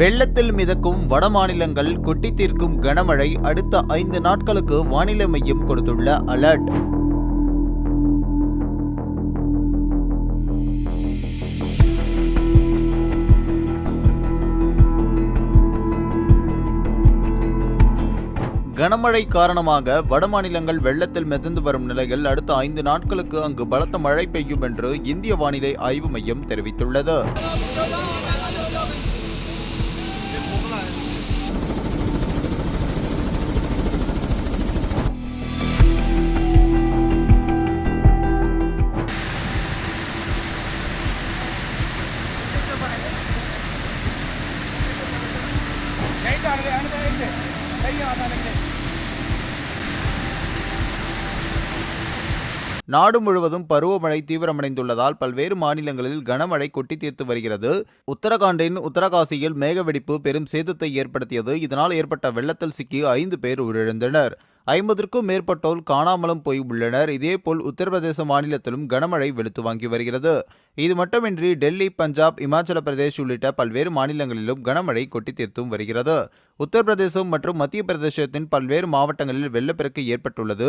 வெள்ளத்தில் மிதக்கும் வட மாநிலங்கள் கொட்டி தீர்க்கும் கனமழை அடுத்த ஐந்து நாட்களுக்கு வானிலை மையம் கொடுத்துள்ள அலர்ட். கனமழை காரணமாக வடமாநிலங்கள் வெள்ளத்தில் மிதந்து வரும் நிலையில் அடுத்த ஐந்து நாட்களுக்கு அங்கு பலத்த மழை பெய்யும் என்று இந்திய வானிலை ஆய்வு மையம் தெரிவித்துள்ளது. நாடு முழுவதும் பருவமழை தீவிரமடைந்துள்ளதால் பல்வேறு மாநிலங்களில் கனமழை கொட்டி தீர்த்து வருகிறது. உத்தரகாண்டின் உத்தரகாசியில் மேகவெடிப்பு பெரும் சேதத்தை ஏற்படுத்தியது. இதனால் ஏற்பட்ட வெள்ளத்தில் சிக்கி ஐந்து பேர் உயிரிழந்தனர். ஐம்பதற்கும் மேற்பட்டோர் காணாமலும் போய் உள்ளனர். இதேபோல் உத்தரப்பிரதேச மாநிலத்திலும் கனமழை வெளுத்து வாங்கி வருகிறது. இது மட்டுமின்றி டெல்லி பஞ்சாப் இமாச்சல பிரதேஷ் உள்ளிட்ட பல்வேறு மாநிலங்களிலும் கனமழை கொட்டி தீர்த்தும் வருகிறது. உத்தரப்பிரதேசம் மற்றும் மத்திய பிரதேசத்தின் பல்வேறு மாவட்டங்களில் வெள்ளப்பெருக்கு ஏற்பட்டுள்ளது.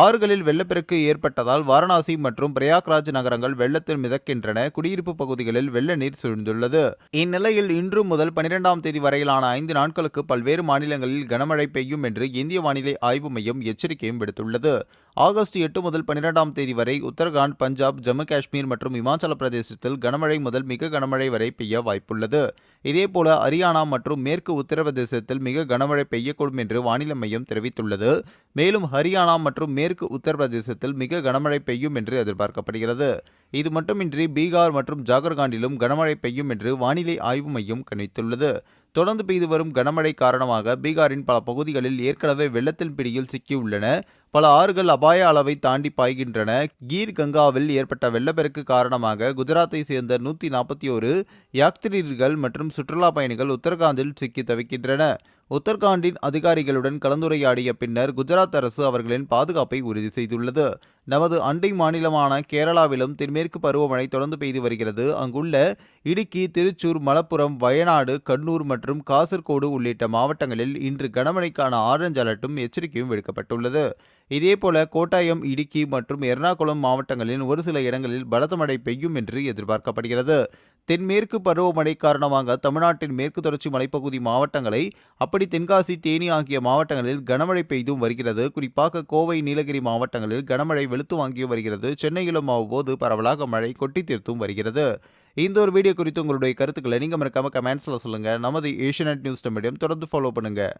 ஆறுகளில் வெள்ளப்பெருக்கு ஏற்பட்டதால் வாரணாசி மற்றும் பிரயாக்ராஜ் நகரங்கள் வெள்ளத்தில் மிதக்கின்றன. குடியிருப்பு பகுதிகளில் வெள்ள நீர் சூழ்ந்துள்ளது. இந்நிலையில் இன்று முதல் பனிரெண்டாம் தேதி வரையிலான ஐந்து நாட்களுக்கு பல்வேறு மாநிலங்களில் கனமழை பெய்யும் என்று இந்திய வானிலை ஆய்வு மையம் எச்சரிக்கையும் விடுத்துள்ளது. ஆகஸ்ட் எட்டு முதல் பனிரெண்டாம் தேதி வரை உத்தரகாண்ட் பஞ்சாப் ஜம்மு காஷ்மீர் மற்றும் இமாச்சல பிரதேசத்தில் கனமழை முதல் மிக கனமழை வரை பெய்ய வாய்ப்புள்ளது. இதேபோல ஹரியானா மற்றும் மேற்கு உத்தரப்பிரதேசத்தில் மிக கனமழை பெய்யக்கூடும் என்று வானிலை மையம் தெரிவித்துள்ளது. மேலும் ஹரியானா மற்றும் மேற்கு உத்தரப்பிரதேசத்தில் மிக கனமழை பெய்யும் என்று எதிர்பார்க்கப்படுகிறது. இது மட்டுமின்றி பீகார் மற்றும் ஜாகர்காண்டிலும் கனமழை பெய்யும் என்று வானிலை ஆய்வு மையம் கணித்துள்ளது. தொடர்ந்து பெய்து வரும் கனமழை காரணமாக பீகாரின் பல பகுதிகளில் ஏற்கனவே வெள்ளத்தின் பிடியில் சிக்கியுள்ளன. பல ஆறுகள் அபாய அளவை தாண்டி பாய்கின்றன. கீர் கங்காவில் ஏற்பட்ட வெள்ளப்பெருக்கு காரணமாக குஜராத்தை சேர்ந்த நூற்றி நாற்பத்தி ஒரு யாத்ரீர்கள் மற்றும் சுற்றுலா பயணிகள் உத்தரகாண்டில் சிக்கி தவிக்கின்றன உத்தரகாண்டின் அதிகாரிகளுடன் கலந்துரையாடிய பின்னர் குஜராத் அரசு அவர்களின் பாதுகாப்பை உறுதி செய்துள்ளது. நமது அண்டை மாநிலமான கேரளாவிலும் தென்மேற்கு பருவமழை தொடர்ந்து பெய்து வருகிறது. அங்குள்ள இடுக்கி திருச்சூர் மலப்புரம் வயநாடு கண்ணூர் மற்றும் காசர்கோடு உள்ளிட்ட மாவட்டங்களில் இன்று கனமழைக்கான ஆரஞ்சு அலர்ட்டும் எச்சரிக்கையும் விடுக்கப்பட்டுள்ளது. இதேபோல கோட்டாயம் இடுக்கி மற்றும் எர்ணாகுளம் மாவட்டங்களின் ஒரு சில இடங்களில் பலத்த மழை பெய்யும் என்று எதிர்பார்க்கப்படுகிறது. தென்மேற்கு பருவமழை காரணமாக தமிழ்நாட்டின் மேற்கு தொடர்ச்சி மலைப்பகுதி மாவட்டங்களை அப்படி தென்காசி தேனி ஆகிய மாவட்டங்களில் கனமழை பெய்தும் வருகிறது. குறிப்பாக கோவை நீலகிரி மாவட்டங்களில் கனமழை வெளுத்து வாங்கியும் வருகிறது. சென்னையிலும் அவ்வப்போது பரவலாக மழை கொட்டி தீர்த்தும் வருகிறது. இந்த ஒரு வீடியோ குறித்து உங்களுடைய கருத்துக்களை நீங்கள் மறக்காம கமெண்ட்ஸில் சொல்லுங்கள் நமது ஏஷியநெட் நியூஸ் மீடியம் தொடர்ந்து ஃபாலோ பண்ணுங்கள்